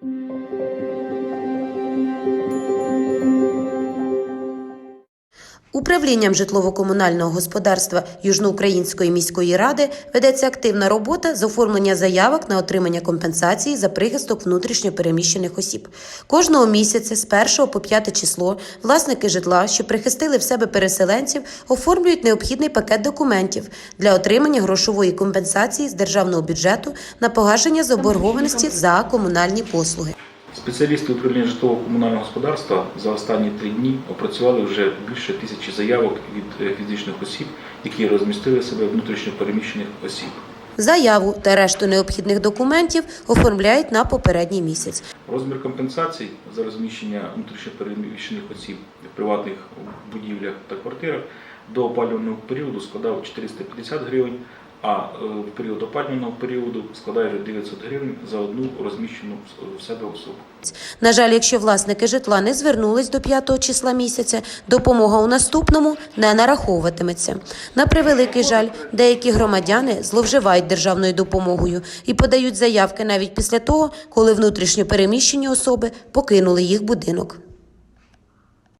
Thank you. Управлінням житлово-комунального господарства Южноукраїнської міської ради ведеться активна робота з оформлення заявок на отримання компенсації за прихисток внутрішньо переміщених осіб. Кожного місяця з 1 по 5 число власники житла, що прихистили в себе переселенців, оформлюють необхідний пакет документів для отримання грошової компенсації з державного бюджету на погашення заборгованості за комунальні послуги. Спеціалісти управління житлово-комунального господарства за останні три дні опрацювали вже більше тисячі заявок від е, фізичних осіб, які розмістили себе внутрішньо переміщених осіб. Заяву та решту необхідних документів оформляють на попередній місяць. Розмір компенсацій за розміщення внутрішньо переміщених осіб в приватних будівлях та квартирах до опалювального періоду складав 450 гривень, а е, в період опалювального періоду складає вже 900 гривень за одну розміщену в себе особу. На жаль, якщо власники житла не звернулись до 5 числа місяця, допомога у наступному не нараховуватиметься. На превеликий жаль, деякі громадяни зловживають державною допомогою і подають заявки навіть після того, коли внутрішньо переміщені особи покинули їх будинок.